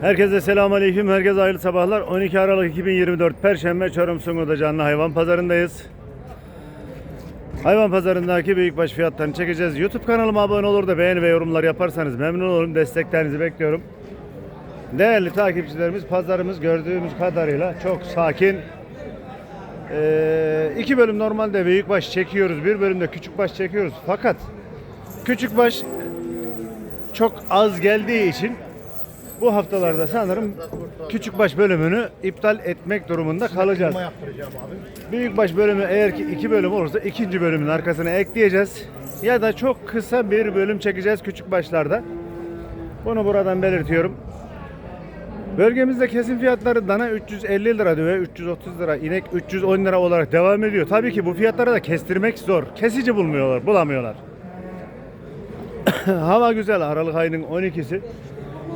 Herkese selamun aleyküm. Herkese hayırlı sabahlar. 12 Aralık 2024 Perşembe Çorum Sungu'da canlı hayvan pazarındayız. Hayvan pazarındaki büyükbaş fiyatlarını çekeceğiz. YouTube kanalıma abone olur da beğeni ve yorumlar yaparsanız memnun olurum. Desteklerinizi bekliyorum. Değerli takipçilerimiz pazarımız gördüğümüz kadarıyla çok sakin. Ee, iki bölüm normalde büyükbaş çekiyoruz. Bir bölümde küçükbaş çekiyoruz. Fakat küçükbaş çok az geldiği için bu haftalarda sanırım küçükbaş bölümünü iptal etmek durumunda kalacağız. Büyükbaş bölümü eğer ki iki bölüm olursa ikinci bölümün arkasına ekleyeceğiz. Ya da çok kısa bir bölüm çekeceğiz küçük başlarda. Bunu buradan belirtiyorum. Bölgemizde kesim fiyatları dana 350 lira ve 330 lira, inek 310 lira olarak devam ediyor. Tabii ki bu fiyatları da kestirmek zor. Kesici bulmuyorlar, bulamıyorlar. Hava güzel. Aralık ayının 12'si.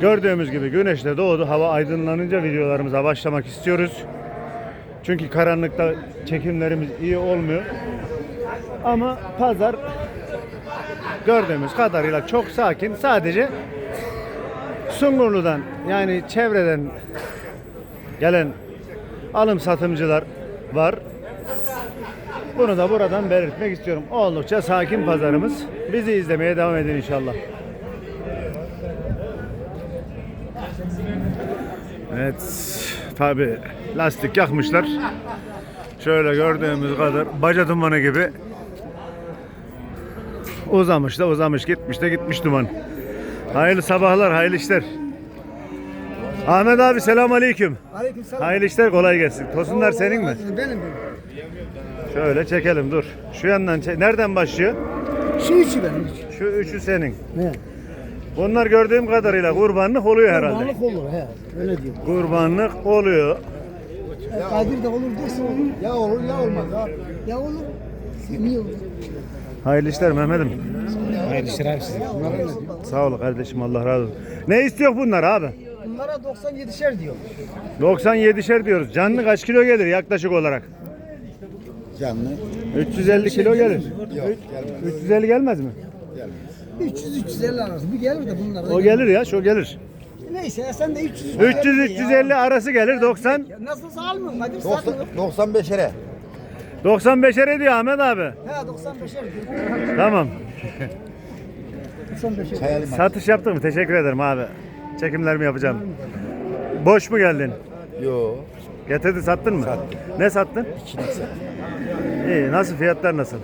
Gördüğümüz gibi güneş de doğdu. Hava aydınlanınca videolarımıza başlamak istiyoruz. Çünkü karanlıkta çekimlerimiz iyi olmuyor. Ama pazar gördüğümüz kadarıyla çok sakin. Sadece Sungurlu'dan yani çevreden gelen alım satımcılar var. Bunu da buradan belirtmek istiyorum. Oldukça sakin pazarımız. Bizi izlemeye devam edin inşallah. Evet, tabi lastik yakmışlar. Şöyle gördüğümüz kadar baca dumanı gibi uzamış da uzamış gitmiş de gitmiş duman. Hayırlı sabahlar, hayırlı işler. Ahmet abi selam aleyküm. Aleykümselam. Hayırlı işler kolay gelsin. Tosunlar senin mi? Benim benim. Şöyle çekelim dur. Şu yandan çek. Nereden başlıyor? Şu içi benim. Şu üçü senin. Ne? Bunlar gördüğüm kadarıyla kurbanlık oluyor herhalde. Balık olur he. Öyle diyor. Kurbanlık oluyor. E, Kadir de olur diyorsa olur. Ya olur ya olmaz abi. Ya olur. Niye olur? Hayırlı işler Mehmet'im. Hayırlı işler abi size. Sağ ol kardeşim Allah razı olsun. Ne istiyor bunlar abi? Bunlara 97'şer diyor. 97'şer diyoruz. Canlı kaç kilo gelir yaklaşık olarak? Canlı 350 kilo gelir. yok gelmez. 350 gelmez mi? 300-350 arası. Bir gelir de bunlar. da O gelir ya, şu gelir. Neyse ya sen de 300 300-350 arası gelir 90. Ya Nasılsa almıyorum 90, satmıyor. 95'ere. 95'er ediyor Ahmet abi. He 95'er diyor. Tamam. 95'er. Hayalim var. Satış yaptın mı? Teşekkür ederim abi. Çekimlerimi yapacağım. Boş mu geldin? Yo. Getirdin sattın mı? Sattım. Ne sattın? İkilik set. İyi. Nasıl fiyatlar nasıl?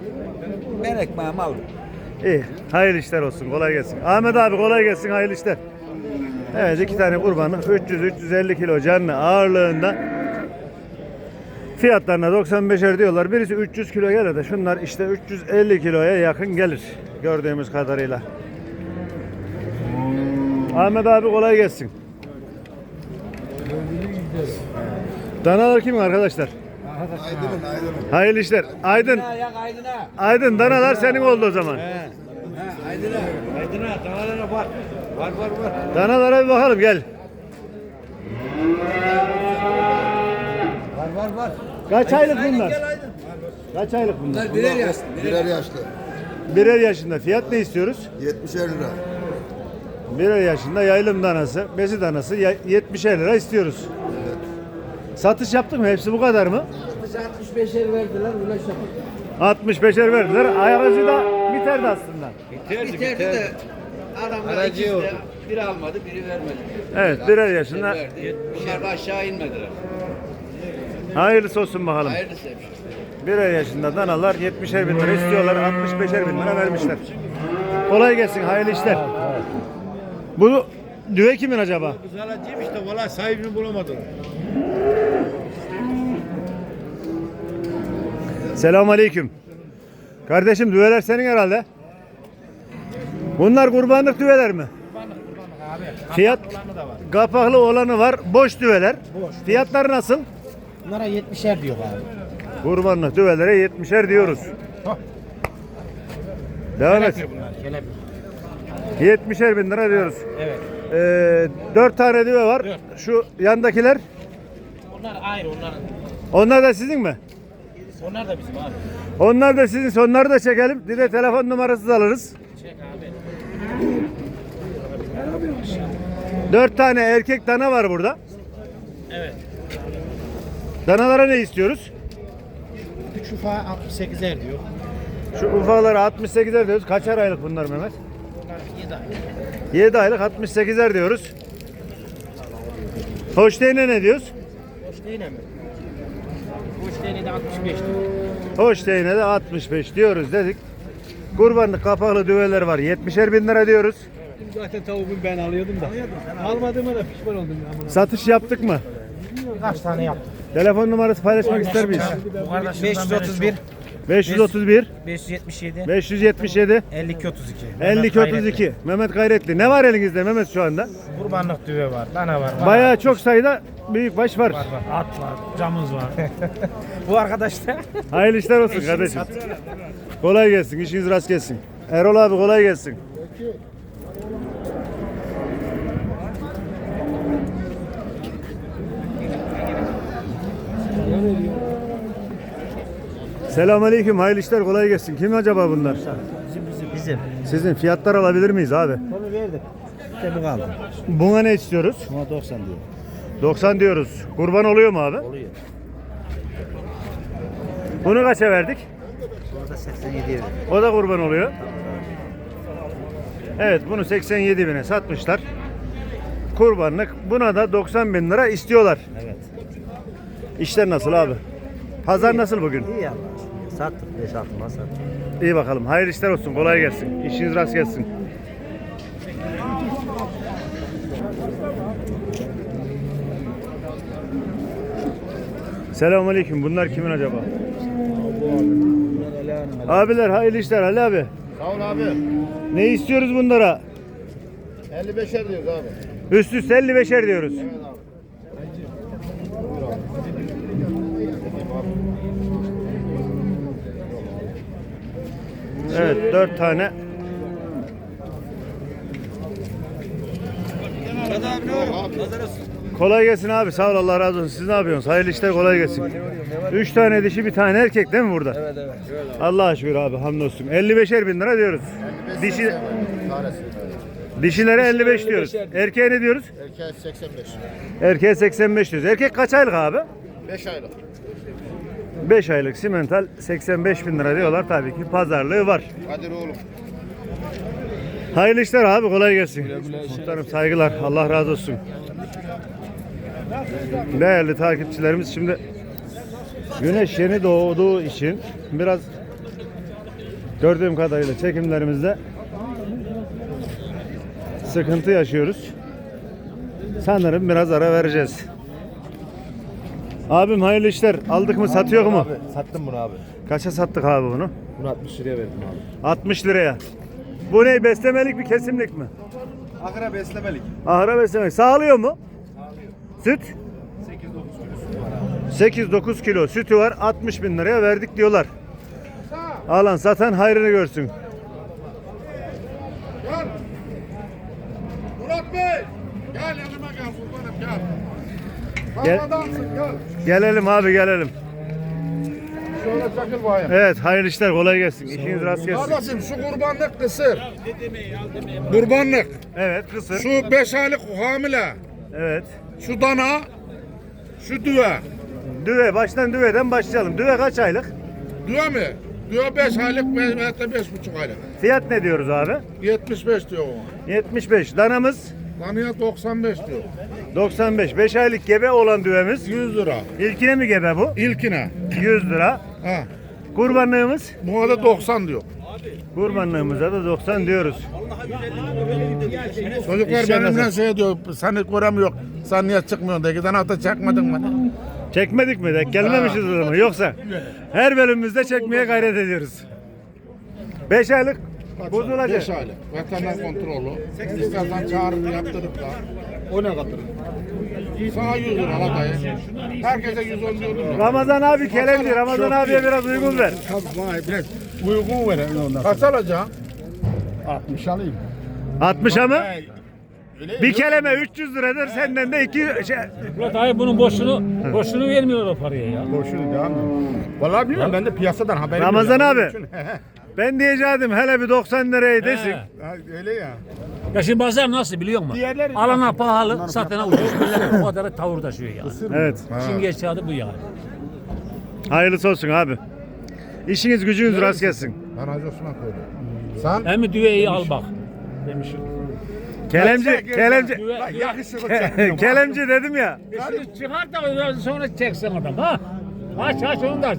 Ben ekmeğimi aldım. İyi. Hayırlı işler olsun. Kolay gelsin. Ahmet abi kolay gelsin. Hayırlı işler. Evet iki tane kurbanlık 300-350 kilo canlı ağırlığında fiyatlarına 95'er diyorlar. Birisi 300 kilo gelir de şunlar işte 350 kiloya yakın gelir gördüğümüz kadarıyla. Ahmet abi kolay gelsin. Danalar kimin arkadaşlar? Aydın'ın Aydın'ın. Hayırlı işler. Aydın. Ayak aydına. Aydın danalar senin oldu o zaman. He. He aydına. Aydına. Danalara bak. Var var var. Danalara bir bakalım gel. Var var var. Kaç aylık bunlar? Kaç aylık bunlar? Bunlar birer yaşlı. Birer yaşlı. Birer yaşında. Fiyat ne istiyoruz? 70 lira. Birer yaşında yaylım danası, besi danası ya- 70'er lira istiyoruz. Satış yaptık mı? Hepsi bu kadar mı? 65'er verdiler. Ulan şaka. 65'er verdiler. Aracı da biterdi aslında. Biterdi Biterdi de adamlar ikisi de biri almadı biri vermedi. Evet, birer yaşında. Verdi. 70'er aşağı inmediler. Hayırlısı olsun bakalım. Hayırlısı hepsi. Birer yaşında danalar 70'er bin lira istiyorlar. 65'er bin lira vermişler. Kolay gelsin. Hayırlı işler. Bu düve kimin acaba? Zalacıyım işte valla sahibini bulamadım. Selamun aleyküm. Kardeşim düveler senin herhalde. Bunlar kurbanlık düveler mi? Fiyat kapaklı olanı var, boş düveler. Fiyatlar nasıl? Bunlara 70'er diyor abi. Kurbanlık düvelere 70'er diyoruz. Devam et. 70'er bin lira diyoruz. Evet. Ee, 4 tane düve var. Şu yandakiler. Onlar ayrı onların. Onlar da sizin mi? Onlar da bizim abi. Onlar da sizin. Onları da çekelim. Bir de telefon numarası da alırız. Çek abi. Dört tane erkek dana var burada. Evet. Danalara ne istiyoruz? Üç ufağı 68'er diyor. Şu ufaları 68'er diyoruz. Kaçar aylık bunlar Mehmet? Bunlar 7 ay. 7 aylık 68'er diyoruz. Hoşteyne ne diyoruz? Hoş değil mi? Hoş değil de 65 diyor. Hoşteyne de 65 diyoruz dedik. Kurbanlık kapaklı düveler var. 70'er bin lira diyoruz. Zaten tavuğu ben alıyordum da. Almadığıma da pişman oldum. ya. Satış yaptık mı? Kaç tane yaptım? Telefon numarası paylaşmak ister miyiz? Bu kardeşimden 531, 531 577, 577 52 32. 52 32 Mehmet Gayretli. Ne var elinizde Mehmet şu anda? Kurbanlık düve var, dana var. Bayağı çok sayıda büyükbaş var. var. At var, camız var. Bu arkadaş da Hayırlı işler olsun kardeşim. Kolay gelsin. işiniz rast gelsin. Erol abi kolay gelsin. Selamünaleyküm. Hayırlı işler kolay gelsin. Kim acaba bunlar? bizim bizim bizim. Sizin fiyatlar alabilir miyiz abi? Onu verdik. Bu kaldı. Buna ne istiyoruz? Buna 90 diyor. 90 diyoruz. Kurban oluyor mu abi? Oluyor. Bunu kaça verdik? Burada 87 verdik. O da kurban oluyor. Evet bunu 87 bine satmışlar. Kurbanlık. Buna da 90 bin lira istiyorlar. Evet. İşler nasıl abi? Pazar nasıl bugün? İyi Allah aşkına. Sattık 5 aklıma sattık. İyi bakalım. Hayırlı işler olsun. Kolay gelsin. İşiniz rast gelsin. Selamünaleyküm. Bunlar kimin acaba? Abiler hayırlı işler Ali abi. Sağ ol abi. Ne istiyoruz bunlara? 55'er diyoruz abi. Üst üste 55'er diyoruz. Evet dört tane. Kolay gelsin abi sağ ol Allah razı olsun. Siz ne yapıyorsunuz? Hayırlı işler kolay gelsin. Üç tane dişi bir tane erkek değil mi burada? Evet evet. Allah'a şükür abi hamdolsun. 55'er bin lira diyoruz. Dişi, dişilere 55 diyoruz. Erkeğe ne diyoruz? Erkeğe 85. Erkeğe 85 diyoruz. Erkek kaç aylık abi? 5 aylık. 5 aylık simental 85 bin lira diyorlar tabii ki pazarlığı var. Kadir oğlum. Hayırlı işler abi kolay gelsin. Muhtarım saygılar Allah razı olsun. Değerli takipçilerimiz şimdi güneş yeni doğduğu için biraz gördüğüm kadarıyla çekimlerimizde sıkıntı yaşıyoruz. Sanırım biraz ara vereceğiz. Abim hayırlı işler. Aldık mı satıyor mu? Sattım bunu abi. Kaça sattık abi bunu? Bunu 60 liraya verdim abi. 60 liraya. Bu ne beslemelik mi kesimlik mi? Akra beslemelik. Ahıra beslemek. Sağlıyor mu? Süt? 8-9 kilo sütü var 60 bin liraya verdik diyorlar. Alan satan hayrını görsün. Murat Bey! Gel yanıma gel kurbanım gel. Gel. Gel. Adamsın gel. Gelelim abi gelelim. Şöyle çakıl bayım. Evet hayırlı işler kolay gelsin. İşiniz rast gelsin. Kardeşim şu kurbanlık kısır. Kurbanlık. Evet kısır. Şu 5 aylık hamile. Evet. Şu dana. Şu düve. Düve baştan düveden başlayalım. Düve kaç aylık? Düve mi? Düve 5 aylık ve hatta 5,5 aylık. Fiyat ne diyoruz abi? 75 diyor ona. 75. Danamız Danaya 95 diyor. 95. 5 aylık gebe olan düvemiz. 100 lira. İlkine mi gebe bu? İlkine. 100 lira. Ha. Kurbanlığımız? Buna da 90 diyor. Kurbanlığımıza da 90 diyoruz. Çocuklar İşler benimle nasıl? şey diyor. Seni göremiyor. Sen niye çıkmıyorsun diye. Giden hafta çekmedin beni. Çekmedik mi de? Gelmemişiz o zaman. Yoksa her bölümümüzde çekmeye gayret ediyoruz. 5 aylık bozulacak. 5 aylık. Veteriner kontrolü. İstersen çağırır yaptırıp da. O ne kadar? Sana 100 lira la dayı. Herkese 110 diyorum. Ramazan abi kelemci. Ramazan abiye biraz uygun ver. Vay biraz uygun verelim ondan. Kaç alacaksın? 60 alayım. 60'a mı? Bir kelime 300 liradır. Senden de iki şey, Murat abi bunun boşunu boşunu vermiyorlar o paraya ya. Boşuna devam mı? Vallahi bilmiyorum ben de piyasadan haberim Ramazan yok. abi. Onun için- Ben diyecektim hele bir 90 liraya desin. He. Ha, öyle ya. Ya şimdi pazar nasıl biliyor musun? Diğerleri- Alana pahalı, satana ucuz. Millet o kadar tavır taşıyor yani. Evet. Şimdi geçerli bu yani. Hayırlısı olsun abi. İşiniz gücünüz rast gelsin. Ben Hacı Osman koydum. Sen? Hem de düveyi al bak. Kelemci, kelemci, Düve, düve. Yakışıklı kelemci dedim ya. Şimdi çıkar da ondan sonra çeksen adam ha. Aç aç onu da aç.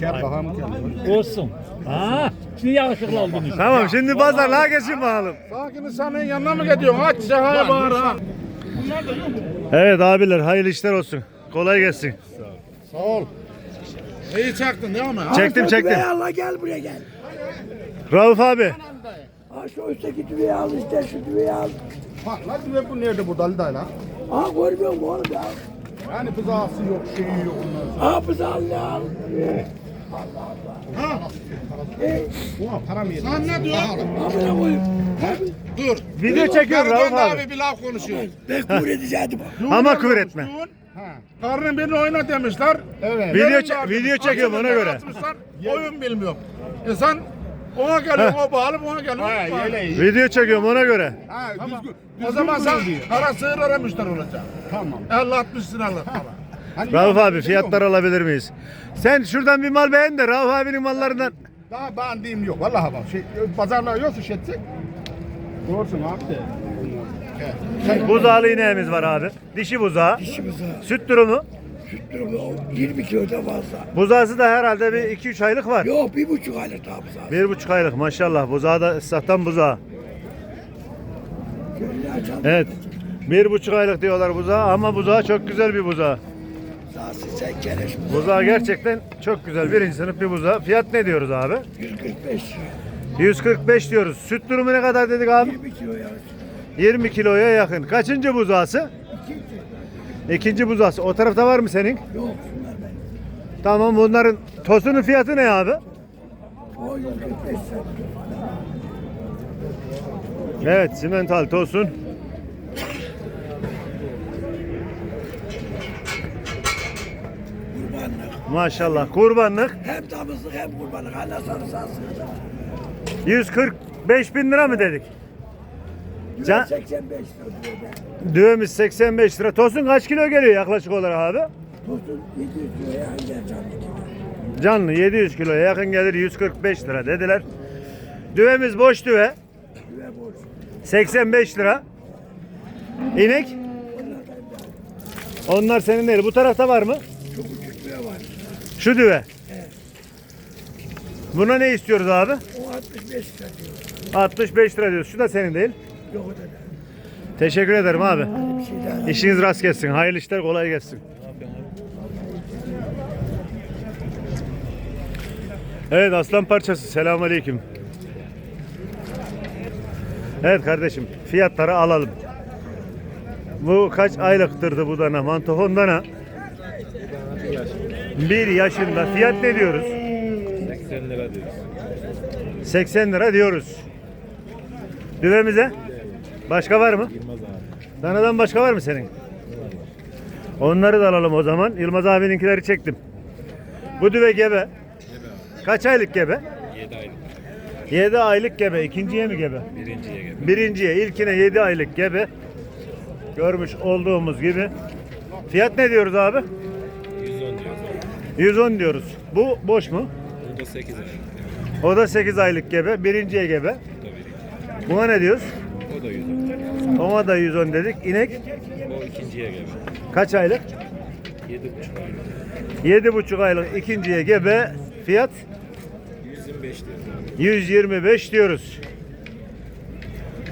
Çek bakalım kendini. Olsun. Ha, şimdi yakışıklı oldun işte. Tamam şimdi pazarlığa geçin bakalım. Sakin insanın yanına mı gidiyorsun? Aç cehaya bağır ha. Evet abiler hayırlı işler olsun. Kolay gelsin. Sağ ol. İyi çaktın değil mi? Çektim çektim. Allah gel buraya gel. Rauf abi. Ha şu üstteki düveyi al işte şu düveyi al. Bak lan düve bu nerede bu dalı dayla? Ha görmüyor musun oğlum ya? Yani bızağısı yok, şeyi yok ondan sonra. Ha al ne al. Sen ne diyorsun? Amına koyayım. Dur. Video çekiyorum Karı Rauf abi. abi bir laf konuşuyor. Ben kur edecektim. Ama küfür etme. Karının birini oyna demişler. Evet. Video çe- video çekiyorum ona göre. Atmışlar, oyun bilmiyorum. E sen ona geliyor, o bağlı, ona geliyor. Ha, Video çekiyorum ona göre. Ha, düzgün. O zaman sen kara sığır aramışlar olacak. Tamam. 50-60 liralık para. Rauf abi fiyatlar alabilir miyiz? Sen şuradan bir mal beğen de Rauf abinin mallarından. Daha beğendiğim yok. Vallahi bak. Şey, pazarlar yoksa şey etsek. Doğrusun abi de. Buzağlı ineğimiz var abi. Dişi buzağı. İşimize Süt durumu. süt durumu 20 kilodan fazla. Buzağısı da herhalde bir 2-3 aylık var. Yok bir buçuk aylık daha bu zaten. Bir buçuk aylık maşallah. Buzağı da ıslahtan buzağı. Evet. Bir buçuk aylık diyorlar buzağı ama buzağı çok güzel bir buzağı. Buzağı gerçekten çok güzel. Birinci sınıf bir buzağı. Fiyat ne diyoruz abi? 145 lira. 145 diyoruz. Süt durumu ne kadar dedik abi? 20 kilo ya. 20 kiloya yakın. Kaçıncı buzağısı? İkinci buzağısı. O tarafta var mı senin? Yok. Tamam bunların tosunun fiyatı ne abi? O 145 lira. Evet simental tosun. Maşallah kurbanlık. Hem damızlık hem kurbanlık. Hala sarısı aslında. 145 bin lira mı dedik? Can- 85 lira diyor ben. Düğümüz 85 lira. Tosun kaç kilo geliyor yaklaşık olarak abi? Tutun 700 liraya yer canlı gibi. Canlı 700 kiloya yakın gelir 145 lira dediler. Düvemiz boş düve. Düve borç. 85 lira. İnek? Onlar senin değil. Bu tarafta var mı? Çok var. Şu düve. Buna ne istiyoruz abi? O 65 lira diyor. 65 lira diyoruz. Şu da senin değil. Yok o da değil. Teşekkür ederim abi. Şey. İşiniz rast gelsin. Hayırlı işler kolay gelsin. Evet aslan parçası. Selamun aleyküm. Evet kardeşim fiyatları alalım. Bu kaç aylıktırdı bu dana? Mantofon dana. Bir yaşında. Fiyat ne diyoruz? 80 lira diyoruz. 80 lira diyoruz. Düvemize? Başka var mı? Danadan başka var mı senin? Onları da alalım o zaman. Yılmaz abininkileri çektim. Bu düve gebe. Kaç aylık gebe? 7 aylık. 7 aylık gebe. İkinciye mi gebe? Birinciye gebe. Birinciye. İlkine 7 aylık gebe. Görmüş olduğumuz gibi. Fiyat ne diyoruz abi? 110 diyoruz. 110 diyoruz. Bu boş mu? Bu da 8 ay. O da 8 aylık gebe. Birinciye gebe. Buna ne diyoruz? O da 110. Ona da 110 dedik. İnek O ikinciye gebe. kaç aylık? 7,5 aylık. Yedi buçuk aylık ikinciye gebe fiyat 125 diyor. 125 diyoruz.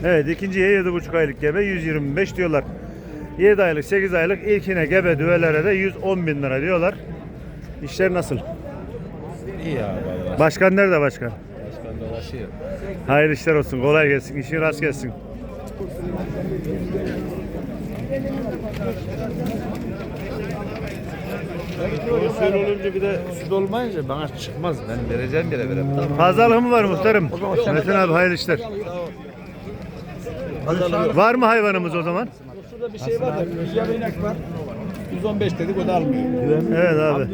Evet ikinciye yedi buçuk aylık gebe 125 diyorlar. 7 aylık 8 aylık ilkine gebe düvelere de 110 bin lira diyorlar. İşler nasıl? İyi abi valla. Başkan nerede başkan? Başkan dolaşıyor. Hayırlı işler olsun kolay gelsin işin rast gelsin. Profesör olunca bir de süt olmayınca bana çıkmaz. Ben vereceğim yere veremem. Pazarlığı mı var muhtarım? Metin abi hayırlı işler. Var mı hayvanımız o zaman? Şurada bir şey var da rüzgar inek var. 115 dedik o da almıyor. Evet abi.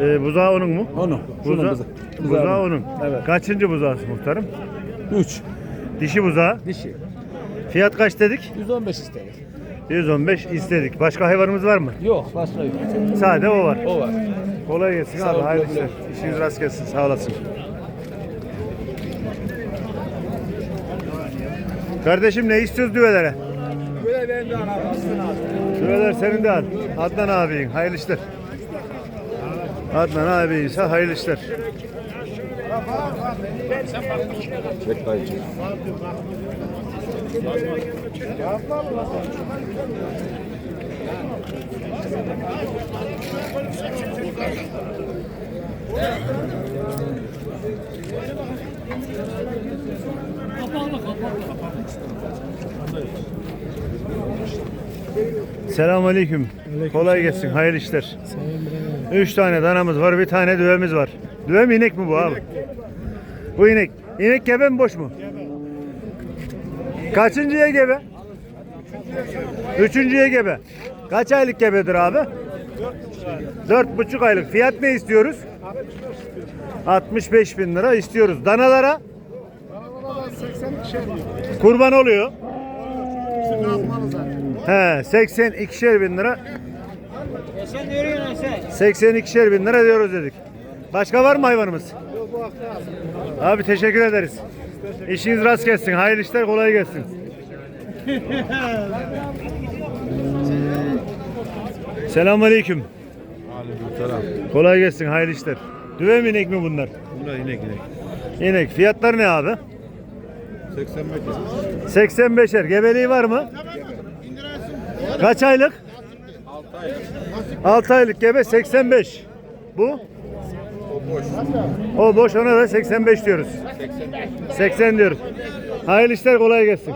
Ee, buzağı onun mu? Onu. Buza, buzağı, onun. Evet. Kaçıncı buzağısı muhtarım? 3. Dişi buzağı. Dişi. Fiyat kaç dedik? 115 istedik. 115 istedik. Başka hayvanımız var mı? Yok başka yok. Sade o var. O var. Kolay gelsin Sağ abi. ol, Hayırlı güle işler. İşiniz rast gelsin. Sağ olasın. Kardeşim ne istiyoruz düvelere? Düveler senin de al. Adnan abin. Hayırlı işler. Adnan abi ise hayırlı işler. Selamünaleyküm. Kolay gelsin. Hayırlı işler. Üç tane danamız var, bir tane düvemiz var. Düve mi inek mi bu abi? Bu inek. İnek gebe mi boş mu? Kaçıncıya gebe? Üçüncüye gebe. Kaç aylık gebedir abi? Dört buçuk aylık. Fiyat ne istiyoruz? 65 bin lira istiyoruz. Danalara? Kurban oluyor. He 82'şer bin lira. 82'şer bin lira diyoruz dedik. Başka var mı hayvanımız? Abi teşekkür ederiz. İşiniz rast gelsin. Hayırlı işler kolay gelsin. Selamünaleyküm. Kolay gelsin. Hayırlı işler. Düve mi inek mi bunlar? Bunlar inek inek. İnek. Fiyatlar ne abi? 85 85'er. Gebeliği var mı? Kaç aylık? 6 aylık gebe 85. Bu? O boş. O boş ona da 85 diyoruz. 80 diyoruz. Hayırlı işler kolay gelsin.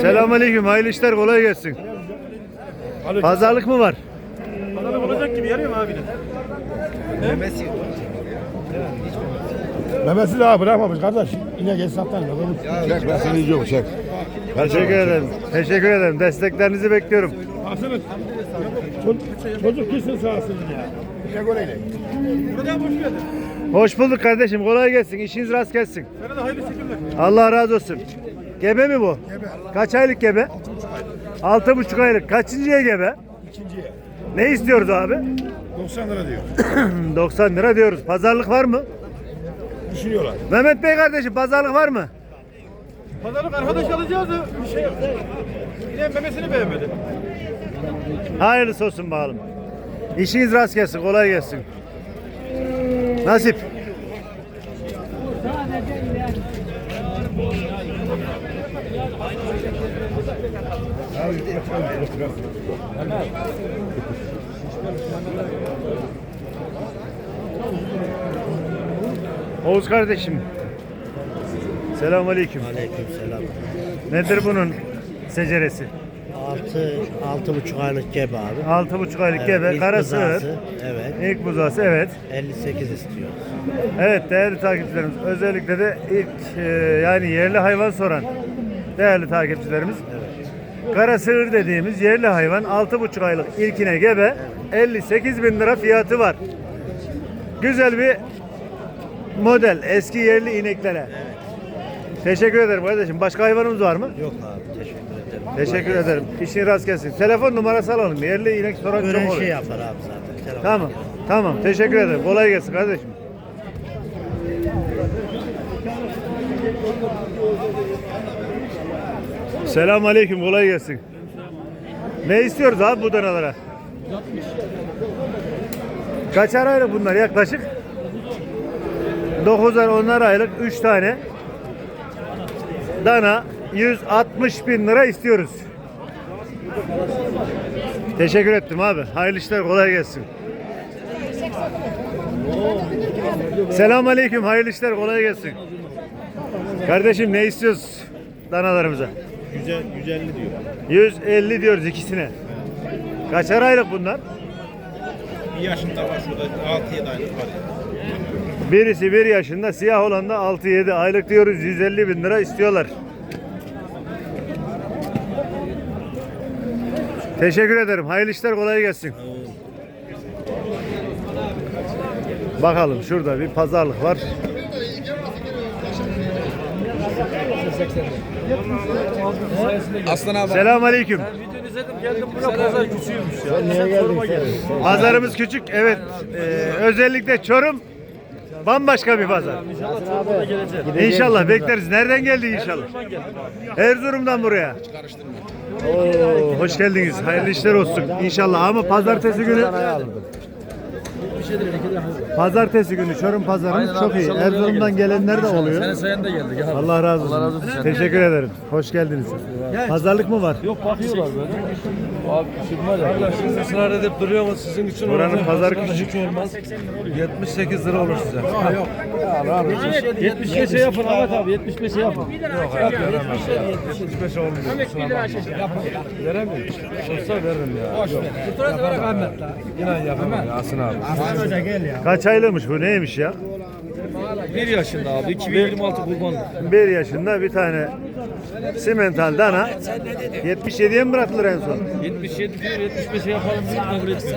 Selamünaleyküm. Hayırlı işler kolay gelsin. Pazarlık mı var? Mehmet'i daha bırakmamış kardeş. Yine geç sattan. Çek ben seni izliyorum çek. Teşekkür ederim. Teşekkür ederim. Desteklerinizi bekliyorum. Baksana. Çocuk gitsin sağ olsun ya. Çek orayı. Hoş bulduk kardeşim. Kolay gelsin. İşiniz rast gelsin. Allah razı olsun. Gebe mi bu? Gebe. Kaç aylık gebe? Altı buçuk aylık. Kaçıncıya gebe? İkinciye. Ne istiyoruz abi? 90 lira diyor. 90 lira diyoruz. Pazarlık var mı? Düşünüyorlar. Mehmet Bey kardeşim pazarlık var mı? Pazarlık arkadaş alacağız da bir şey yok. Yine memesini beğenmedi. Hayırlısı olsun bakalım. İşiniz rast gelsin. Kolay gelsin. Nasip. Oğuz kardeşim. Selamünaleyküm. Aleykümselam. Nedir bunun seceresi? Altı, altı buçuk aylık gebe abi. Altı buçuk aylık gebe, ilk kara sığır. buzağısı, Evet. İlk buzağısı evet. 58 istiyoruz. Evet değerli takipçilerimiz özellikle de ilk e, yani yerli hayvan soran değerli takipçilerimiz. Kara sığır dediğimiz yerli hayvan 6,5 aylık ilkine gebe 58 bin lira fiyatı var. Güzel bir model eski yerli ineklere. Teşekkür ederim kardeşim. Başka hayvanımız var mı? Yok abi teşekkür ederim. Teşekkür ederim. İşin rast gelsin. Telefon numarası alalım. Yerli inek soran çok Öyle olur. şey yapar abi zaten. Telefon Tamam. Tamam. Teşekkür ederim. Kolay gelsin kardeşim. Selam aleyküm. Kolay gelsin. Ne istiyoruz abi bu danalara? Kaçar aylık bunlar yaklaşık? 9'ar 10'ar aylık 3 tane. Dana 160 bin lira istiyoruz. Teşekkür ettim abi. Hayırlı işler kolay gelsin. Selam aleyküm. Hayırlı işler kolay gelsin. Kardeşim ne istiyoruz danalarımıza? 150 diyor. 150 diyoruz ikisine. Kaçar aylık bunlar? Bir yaşında var şurada 6-7 aylık var. Birisi bir yaşında, siyah olan da 6-7 aylık diyoruz. 150 bin lira istiyorlar. Teşekkür ederim. Hayırlı işler kolay gelsin. Bakalım şurada bir pazarlık var. Aslan abi. Selamun aleyküm. Geldim buraya pazar küçüğümüş ya. Pazarımız küçük evet. Ee, özellikle Çorum bambaşka bir pazar. İnşallah. İnşallah bekleriz. Nereden geldi inşallah? Erzurum'dan buraya. Oo, hoş geldiniz. Hayırlı işler olsun. İnşallah ama pazartesi günü Pazartesi günü Çorum pazarımız çok iyi. Erzurum'dan gelenler de oluyor. Senin sayende geldik ya. Allah razı olsun. Teşekkür ederim. Hoş geldiniz. Pazarlık mı var? Yok bakıyorlar böyle. Abi şimdi var ya. Siz ısrar edip duruyorsunuz sizin için. Buranın olacak. pazarı Başka küçük. hiç olmaz. 78 lira olur size. Yok. 75'e yapın Ahmet abi 75'e yapın. Yok abi. 75 olmuyor. Veremiyorum. Olsa veririm ya. Yok. İnan yapamam Yasin abi. Kaç aylıkmış bu? Neymiş ya? 1 yaşında abi 2026 kurban. Bir yaşında bir tane simental dana 77'ye mi bıraktılar en son? 77 diyor 75'e yapalım diyor kabul etsin.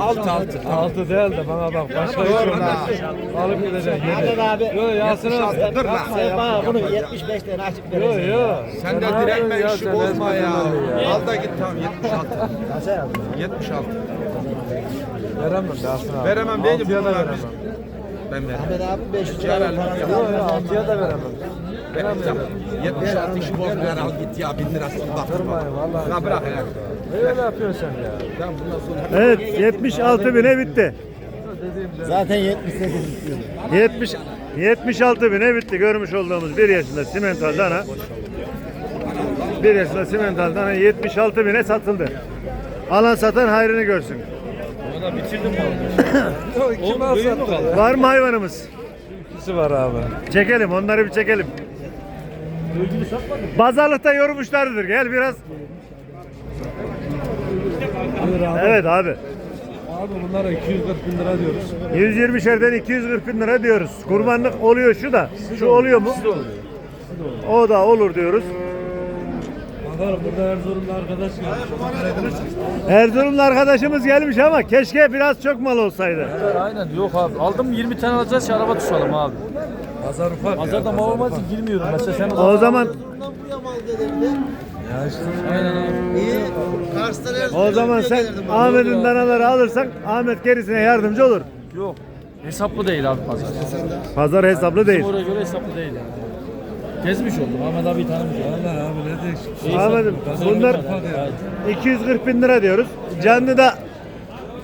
Altı altı. Altı değil de bana bak başka şey olmaz. Alıp gidecek. Ahmet abi. Yok Yasin abi. Sen bana bunu 75 lira açık Yok yok. Sen de direnme işi bozma ya. Al da git tamam 76. 76. Veremem Yasin abi. Veremem değil Altıya da veremem. Ben veremem. Ahmet abi 500 lira para Yok yok altıya da veremem. Veremem. 76 işi bozma ya. Al git ya 1000 lirasını bak. Kırmayın vallahi. Ya bırak ya. Ne öyle yapıyorsun sen ya? Ben bundan sonra Evet 76 bine bitti. Zaten 78 istiyordu. 70 76 bine bitti. Görmüş olduğumuz bir yaşında simental dana. Bir yaşında simental dana 76 bine satıldı. Alan satan hayrını görsün. Ona bitirdim mi? Kim alsa Var mı hayvanımız? İkisi var abi. Çekelim onları bir çekelim. Pazarlıkta yormuşlardır. Gel biraz. Evet abi. Abi bunlara 240 bin lira diyoruz. 120 şerden 240 bin lira diyoruz. Kurbanlık oluyor şu da. Şu oluyor mu? O da olur diyoruz. Bakalım burada Erzurumlu arkadaş gelmiş. Erzurumlu arkadaşımız gelmiş ama keşke biraz çok mal olsaydı. Aynen yok abi. Aldım 20 tane alacağız ki araba tutalım abi. Pazar ufak Pazarda mal olmaz ki girmiyorum. Mesela sen O zaman Ya işte. Aynen abi. o zaman sen Ahmet'in danaları alırsan Ahmet gerisine yardımcı olur. Yok. Hesaplı değil abi pazar. Pazar hesaplı değil. Oraya göre hesaplı değil yani. Gezmiş oldum. Ahmet abi tanımış. Allah abi ne değişik. Ahmet'im bunlar 240 bin lira diyoruz. Canlı da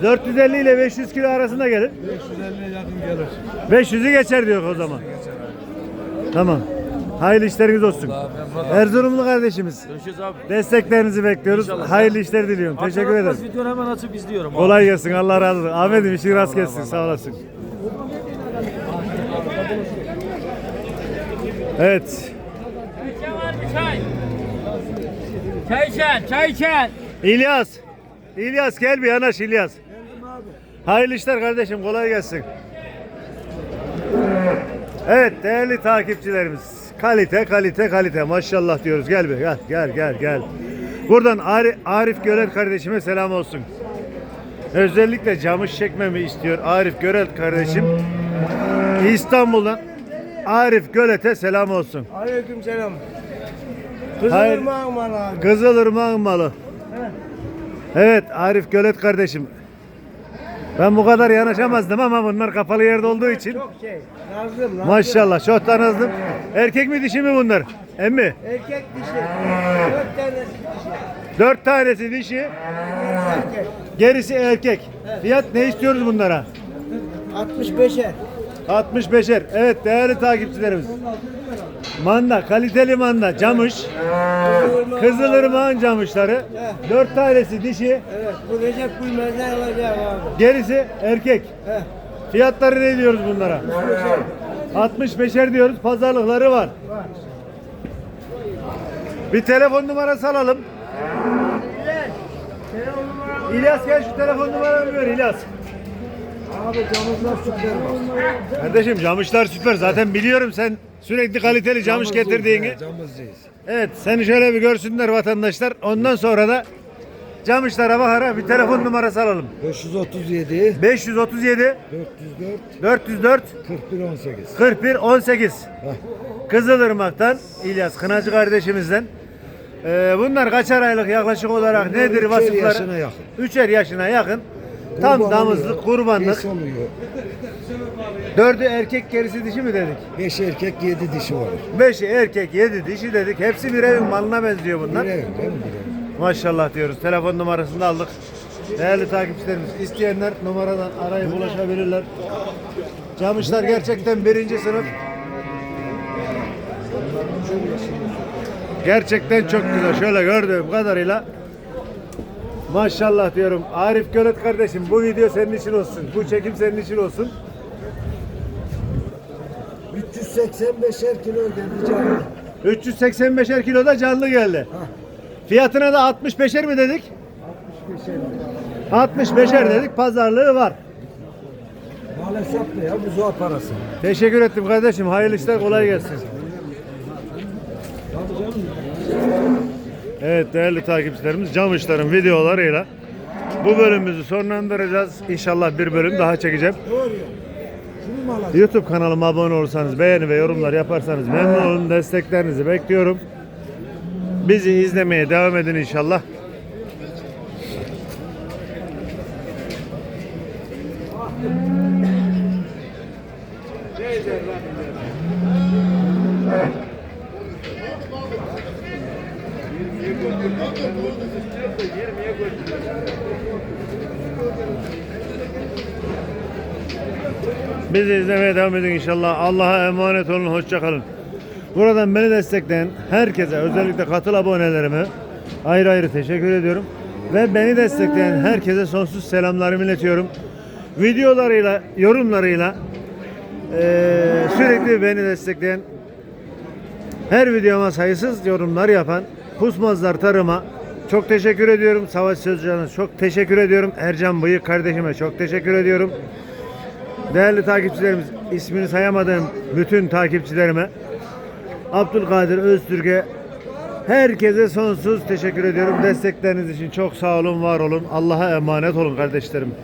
450 ile 500 kilo arasında gelir. 550'ye yakın gelir. 500'ü geçer diyor o zaman. Tamam. Hayırlı işleriniz olsun. Erzurumlu kardeşimiz. Görüşürüz abi. Desteklerinizi bekliyoruz. Hayırlı işler diliyorum. Teşekkür ederim. Videonu hemen açıp izliyorum. abi. Kolay gelsin. Allah razı olsun. Ahmet'im işin rast gelsin. Sağ olasın. Evet. Çay içen, çay içen. İlyas. İlyas gel bir yanaş İlyas. Hayırlı işler kardeşim. Kolay gelsin. Evet değerli takipçilerimiz. Kalite kalite kalite maşallah diyoruz. Gel bir gel gel gel gel. Buradan Arif, Arif Görel kardeşime selam olsun. Özellikle camış çekmemi istiyor Arif Görel kardeşim. İstanbul'dan Arif Gölet'e selam olsun. Aleyküm selam. Hayır. Kızılırmağın malı abi. Kızılırmak'ın malı. Evet Arif Gölet kardeşim. Ben bu kadar yanaşamazdım ama bunlar kapalı yerde olduğu için. Çok şey. Nazlım lan. Maşallah çok tanızdım. Erkek mi dişi mi bunlar? Emmi? Erkek dişi. Dört tanesi dişi. Dört tanesi dişi, Erkek. gerisi erkek. Fiyat ne istiyoruz bunlara? 65'er. 65'er. Evet değerli takipçilerimiz. Manda, kaliteli manda, camış. Kızılırmağın camışları. Dört tanesi dişi, Evet. Bu Recep Gülmez'den alacağım abi. gerisi erkek. Heh. Fiyatları ne diyoruz bunlara? 65'er diyoruz. Pazarlıkları var. Bir telefon numarası alalım. İlyas gel şu telefon numaranı ver İlyas. Abi camızlar süper. Kardeşim camışlar süper. Zaten biliyorum sen sürekli kaliteli camış getirdiğini. Camızcıyız. Evet seni şöyle bir görsünler vatandaşlar. Ondan sonra da camışlara bakarak bir telefon numarası alalım. 537 537 404 404 41 18. 41 18 Kızılırmak'tan İlyas Kınacı kardeşimizden. Ee, bunlar kaçar aylık yaklaşık olarak nedir Üçer vasıfları? yaşına yakın. Üçer yaşına yakın. Tam Kurban damızlık, oluyor, kurbanlık. Beş oluyor. Dördü erkek, gerisi dişi mi dedik? 5 erkek 7 dişi var. Beşi erkek, yedi dişi dedik. Hepsi bir evin malına benziyor bunlar. Birer, değil mi birer? Maşallah diyoruz. Telefon numarasını da aldık. Değerli takipçilerimiz, isteyenler numaradan arayıp ulaşabilirler. Camışlar gerçekten birinci sınıf. Gerçekten çok güzel. Şöyle gördüğüm kadarıyla Maşallah diyorum. Arif Gölet kardeşim bu video senin için olsun. Bu çekim senin için olsun. 385'er kilo dedi canlı. 385'er kiloda canlı geldi. Fiyatına da 65'er mi dedik? 65'er dedik. Pazarlığı var. Maalesef ya buzağı parası. Teşekkür ettim kardeşim. Hayırlı işler kolay gelsin. Evet değerli takipçilerimiz Camışlar'ın videolarıyla bu bölümümüzü sonlandıracağız. İnşallah bir bölüm daha çekeceğim. YouTube kanalıma abone olursanız, beğeni ve yorumlar yaparsanız memnun olun. Desteklerinizi bekliyorum. Bizi izlemeye devam edin inşallah. Bizi izlemeye devam edin inşallah. Allah'a emanet olun. Hoşça kalın. Buradan beni destekleyen herkese özellikle katıl abonelerime ayrı ayrı teşekkür ediyorum. Ve beni destekleyen herkese sonsuz selamlarımı iletiyorum. Videolarıyla, yorumlarıyla eee, sürekli beni destekleyen her videoma sayısız yorumlar yapan Pusmazlar Tarım'a çok teşekkür ediyorum. Savaş Sözcan'a çok teşekkür ediyorum. Ercan Bıyık kardeşime çok teşekkür ediyorum. Değerli takipçilerimiz, ismini sayamadığım bütün takipçilerime, Abdülkadir Öztürk'e, herkese sonsuz teşekkür ediyorum. Destekleriniz için çok sağ olun, var olun. Allah'a emanet olun kardeşlerim.